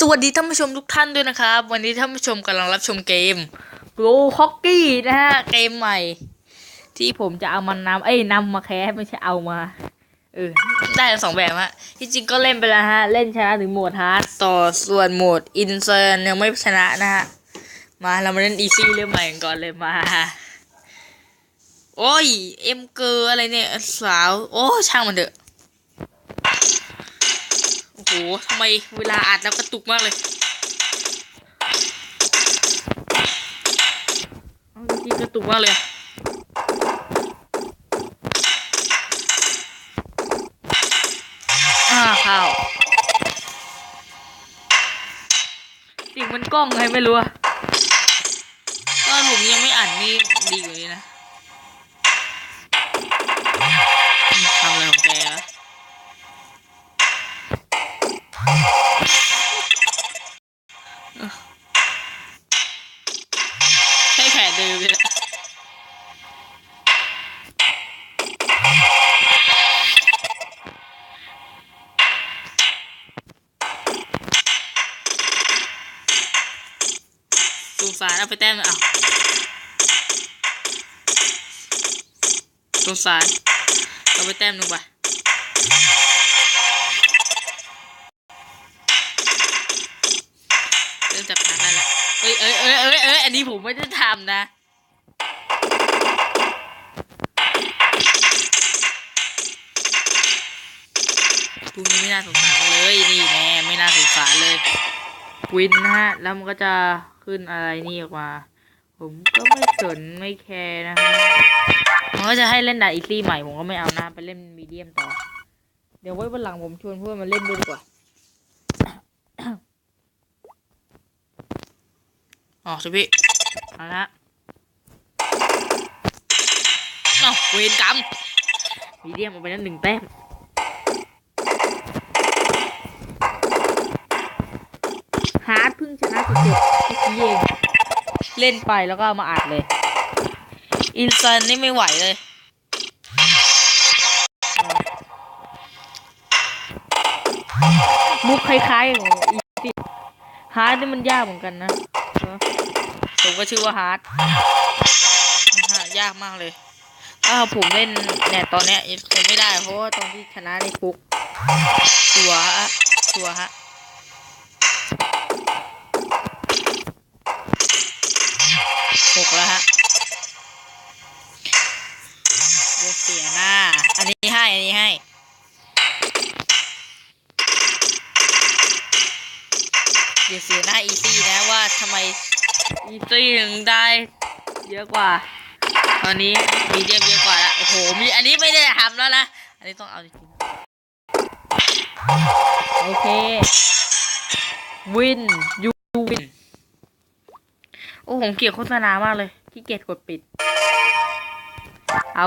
สวัสดีท่านผู้ชมทุกท่านด้วยนะครับ วันนี้ท่านผู้ชมกำลังรับชมเกม Pro Hockey นะฮะเกมใหม่ ที่ผมจะเอามานำเอ้ยนำมาแคสไม่ใช่เอามาเออได้สองแบบฮะที่จริงก็เล่นไปแล้วฮะ เล่นชนะถึงโหมดฮาร์ดต่อส่วนโหมดอินเซอร์ยังไม่ชนะนะฮะ มาเรามาเล่นอีซี่เรื่องใหม่กันก่อนเลยมา โอ้ยเอ็มเกอร์อะไรเนี่ยสาว โอ้ช่างมันเถอะ ทำไมเวลาอัดแล้วกระตุกมากเลยจริงๆกระตุกมากเลยอ่าข้าวสิ่งมันกล้องไงไม่รู้อะก็ผมยังไม่อ่านนี่ดีกว่านี้นะ สงสารเอาไปแต้มหนึ่งไปเริ่มจับทางได้แล้วเอ้ยเอ้ยเอ้ยเอ้ยเอ้ยอันนี้ผมไม่ได้ทำนะพวกนี้ไม่น่าสงสารเลยนี่แน่ไม่น่าสงสารเลยวินนะฮะแล้วมันก็จะขึ้นอะไรนี่ออกมา ผมก็ไม่สนไม่แคร์นะฮะ มันก็จะให้เล่นดาอีซี่ใหม่ผมก็ไม่เอานะไปเล่นมีเดียมต่อ เดี๋ยวไว้วันหลังผมชวนเพื่อนมาเล่นด้วยดีกว่าอ๋อสิพี่เอาละเอ้าเวรกรรมมีเดียมเอาไปนั้นหนึ่งแต้มฮาร์ดเพิ่งชนะสุดๆเมื่อกี้เองเล่นไปแล้วก็เอามาอัดเลย อินซันนี่ไม่ไหวเลย มุกคล้ายๆของอีซี่ฮาร์ดนี่มันยากเหมือนกันนะเนอะผมก็ชื่อว่าฮาร์ดนะฮะยากมากเลย ถ้าผมเล่นเนี่ยตอนเนี้ยคงไม่ได้เพราะว่าตอนที่ชนะในฟุกตัวฮะตัวฮะ นี้ให้ อันนี้ให้ เดี๋ยวเสียหน้าอีซี่นะว่าทำไมอีซี่ถึงได้ เยอะกว่า ตอนนี้มีเดียมเยอะกว่าละโอ้โห มีอันนี้ไม่ได้ทำแล้วนะ อันนี้ต้องเอาจริงโอเค วินยูวิน โอ้ผมเกลียดโฆษณามากเลยขี้เกียจกดปิด เอา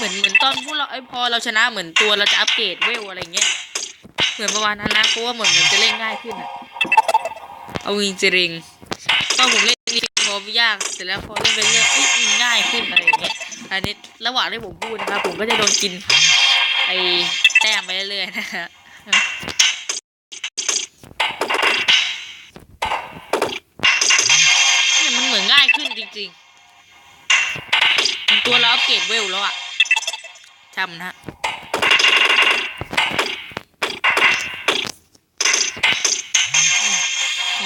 เหมือนเหมือนตอนพวกเราไอ้พอเราชนะเหมือนตัวเราจะอัปเกรดเวลอะไรเงี้ย เหมือนประมาณนั้นนะเพราะว่าเหมือนเหมือนจะเล่นง่ายขึ้นอะเอาจริงจริงๆตอนผมเล่นนี่พอยากเสร็จแล้วพอเล่นไปเรื่อยเอ้ยมันง่ายขึ้นอะไรอย่างเงี้ยอันนี้ระหว่างที่ผมพูดนะครับผมก็จะโดนกินไอแต้มไปเรื่อยๆนะฮะเนี่ยมันเหมือนง่ายขึ้นจริงๆ ตัวเราอัปเกรดเวลแล้วอะ จำนะ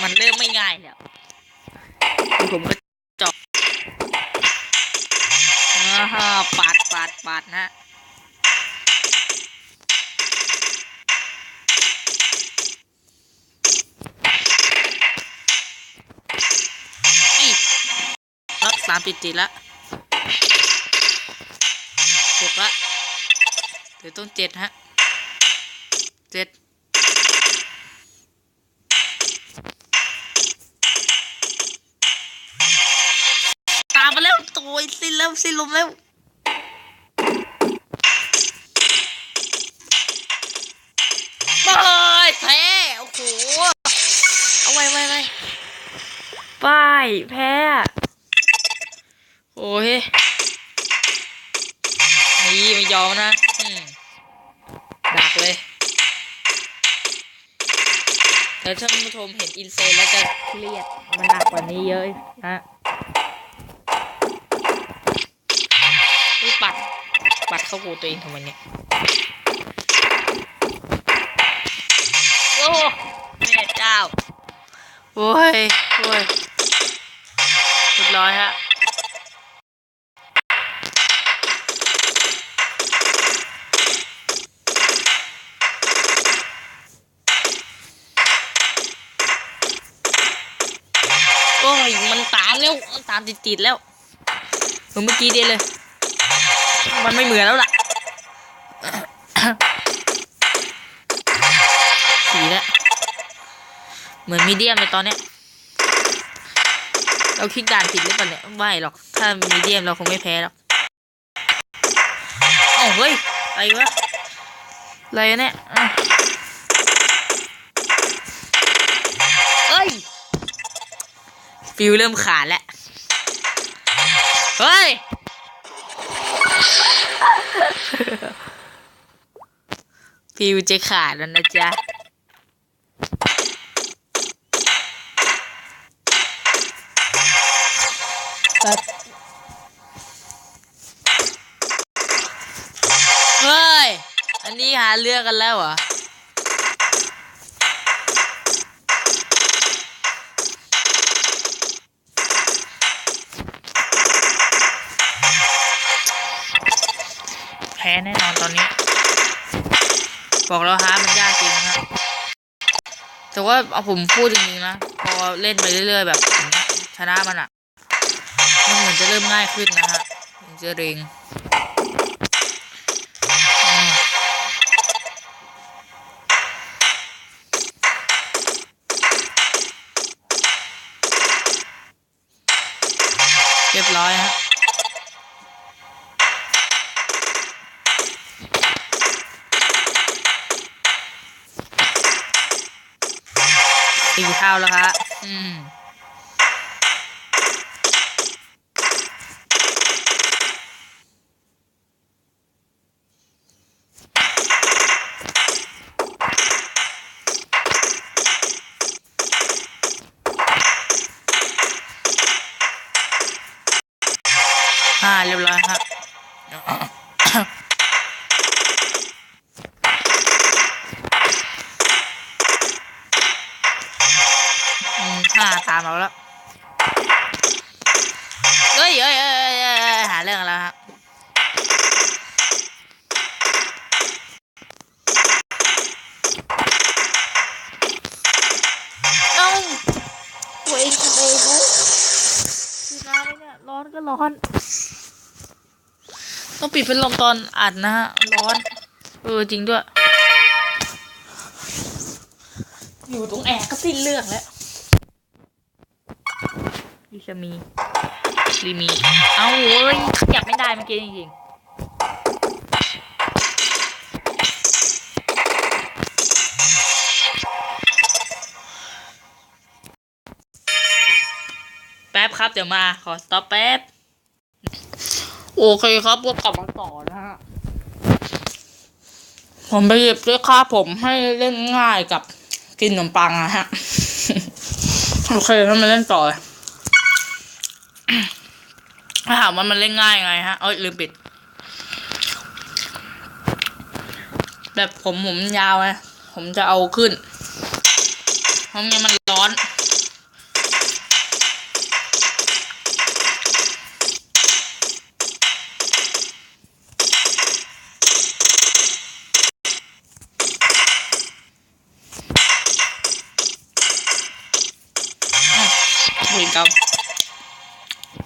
มันเริ่มไม่ง่ายแล้วคือผมก็จอบอ่าปาดปาดปาดนะจีแล้วสามปิดติดละ รือต้นเจ็ดฮะเจ็ดตามมาแล้วตัวสิ้นแล้วสิ้นลมแล้วบอยแพ้โอ้โหเอาไว้ไว้ไว้ปแพ้โอ้ยนี่ไม่ยอมนะ แล้วท่านผู้ชมเห็นอินเซนแล้วจะเครียดมันหนักกว่านี้เยอะฮะอุ๊ยปัด ปัดเข้าหูตัวเองทำไมเนี่ย โอ้แม่เจ้าโอ้ยโอ้ยเรียบร้อยฮะ มันตามแล้วตามติดๆแล้วเหมือนเมื่อกี้เดียวเลย มันไม่เหมือนแล้วล่ะสีแล้วเหมือนมีเดียมเลยตอนเนี้ยเราคลิกด่านผิดหรือเปล่าเนี่ยไม่หรอกถ้ามีเดียมเราคงไม่แพ้หรอกเอ้เฮ้ยอะไรวะอะไรเนี่ย ฟิวเริ่มขาดแล้ว เฮ้ย ฟิวจะขาดแล้วนะจ๊ะ เฮ้ย อันนี้หาเรื่องกันแล้วเหรอ แพ้แน่นอนตอนนี้ บอกแล้วฮะมันยากจริงฮะแต่ว่าเอาผมพูดจริงๆนะพอเล่นไปเรื่อย ๆ แบบชนะมันอะมันเหมือนจะเริ่มง่ายขึ้นนะฮะมันจะเร็งเรียบร้อยฮะ เอาแล้วฮะ อืม ร้อน ต้องปิดพัดลมตอนอัดนะฮะ ร้อน เออ จริงด้วย อยู่ตรงแอร์ก็สิ้นเรื่องแล้วดิชมีรีมี เอาเว้ยขยับไม่ได้เมื่อกี้จริงๆแป๊บครับ เดี๋ยวมา ขอสต็อปแป๊บ โอเคครับก็กลับมาต่อนะฮะ ผมไปหยิบด้วยค่าผมให้เล่นง่ายกับกินขนมปังนะฮะ โอเคถ้ามาเล่นต่อถ้าถามว่ามันเล่นง่ายไงฮะ เอ้ยลืมปิด แบบผมผมยาวไงผมจะเอาขึ้น เพราะงั้นมันร้อน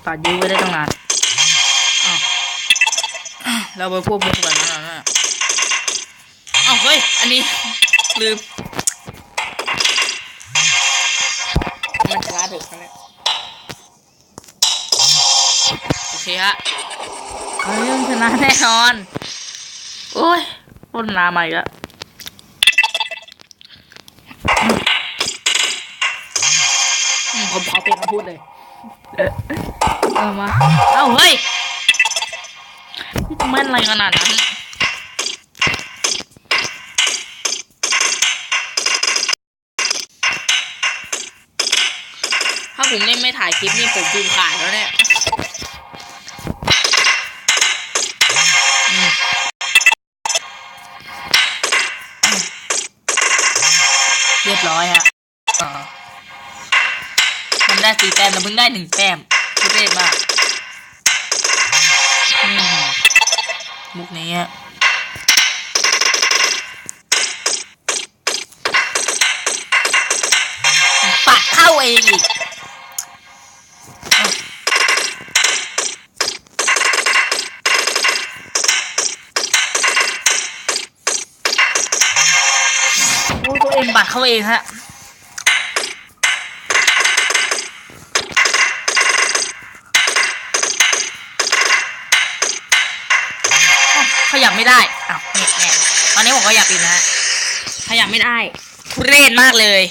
ตัดยื้อไว้ได้ตั้งนานเราไปพวกมุกกันนะนะอ้าวเฮ้ย อันนี้ ลืม มันชนะถึกแล้วเนี่ยโอเคฮะเอาเรื่องชนะแน่นอน โอ้ยต้นนาใหม่ละผมขอเปลี่ยนคำพูดเลย เอามา เอ้าเฮ้ยนี่จะแม่นอะไรขนาดนั้นถ้าผมเล่นไม่ถ่ายคลิปนี่ผมฟิล์มขาดแล้วเนี่ยเรียบร้อยฮะมันได้สี่แต้มแต่เพิ่งได้หนึ่งแต้ม ทุเรศมากมุกนี้ฮะปัดเข้าเองอีกตัวเองบัตรเข้าเองฮะ ไม่ได้อ้าวเนี่ยเนี่ยตอนนี้ผมก็อยากปีนนะฮะขยับไม่ได้ ทุเรศมากเลย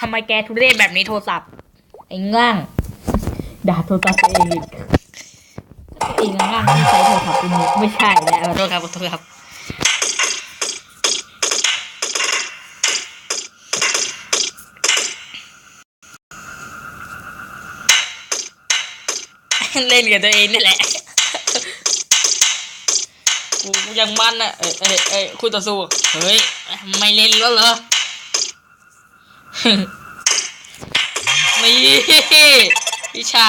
ทำไมแกทุเรศแบบนี้โทรศัพท์ไอ้ง่างด่าโทรศัพท์ตัวเองอีกตัวเองง่างที่ใช้โทรศัพท์เป็นมุกไม่ใช่แล้วขอโทษครับขอโทษครับเล่นกับตัวเองนี่แหละ กูยังมันอะเอ้ยเอ้ยเอ้ยคุณต่อสู้เฮ้ยไม่เล่นแล้วเหรอนี่วิชา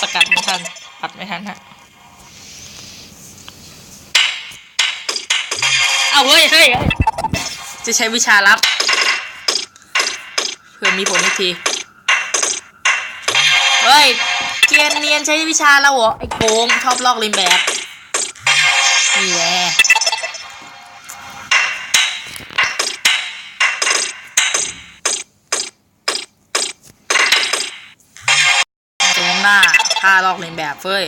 สกัดไม่ทันปัดไม่ทันฮะเอาเฮ้ยเฮ้ยเฮ้ยจะใช้วิชาลับ เพื่อมีผลอีกที เฮ้ย เกียนเนียนใช้วิชาแล้วเหรอไอ้โกงชอบลอกเลียนแบบนี่แหละตรงหน้าท่าลอกเลียนแบบเฟ้ย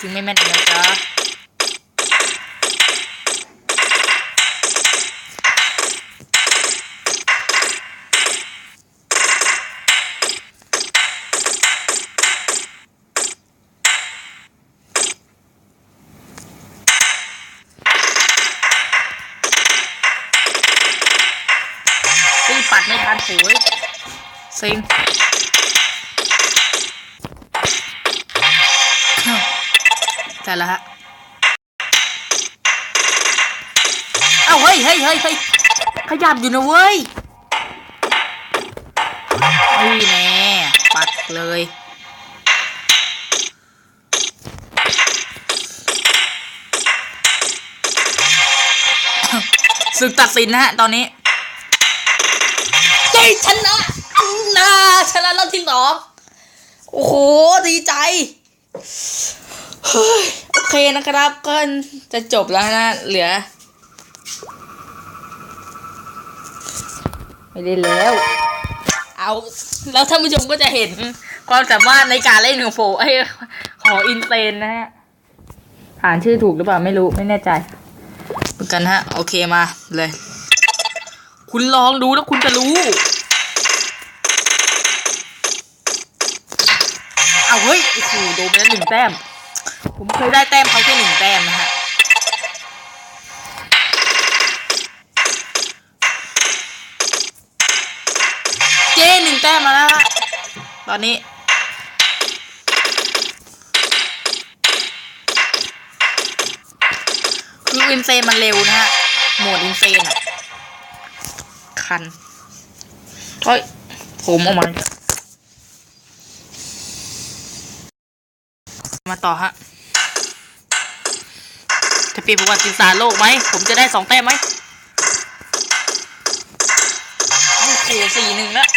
ถึงไม่แม่นนะจ๊ะ ซิงแต่ละฮะ เอ้าเฮ้ยเฮ้ยเฮ้ยเฮ้ยขยับอยู่นะเว้ยนี่แน่ปัดเลยศึกตัดสินนะฮะ ตอนนี้เย้ชนนะ ชนะรอบที่สองโอ้โห ดีใจเฮ้ยโอเคนะครับ ก็จะจบแล้วนะ เหลือ ไม่ได้แล้ว เอา แล้วท่านผู้ชมก็จะเห็นความสามารถในการเล่นของโฟไอของอินเตนนะฮะอ่านชื่อถูกหรือเปล่าไม่รู้ไม่แน่ใจเหมือนกันฮะ โอเคมาเลย คุณลองดูแล้วคุณจะรู้ โอ้โหโดนไปแล้วหนึ่งแต้ม ผมเคยได้แต้มเขาแค่หนึ่งแต้มนะฮะเจ้หนึ่งแต้มมาแล้วตอนนี้คืออินเซนมันเร็วนะฮะโหมดอินเซนอะคันเฮ้ยผมออกมา มาต่อฮะ จะเปลี่ยนประวัติศาสตร์โลกไหม ผมจะได้สองแต้มไหมโอ้โหสี่หนึ่งแล้ว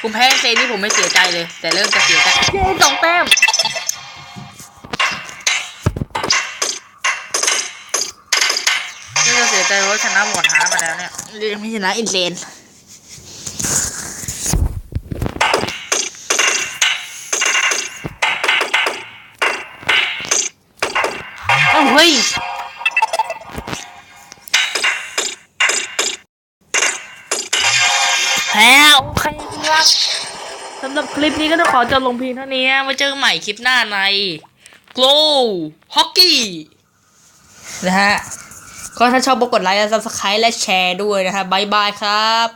ผมแพ้เซนี่ผมไม่เสียใจเลย แต่เริ่มจะเสียใจเย้สองแต้มเริ่มจะเสียใจเพราะชนะหมดหามาแล้วเนี่ยเรีไม่ชนะอินเลนำหรับคลิปนี้ก็ต้องขอจบลงเพียงเท่านี้ไว้เจอกันใหม่คลิปหน้าใน Glow Hockey นะฮะ ก็ถ้าชอบกดไลค์และ Subscribe และแชร์ด้วยนะฮะบายบายครับ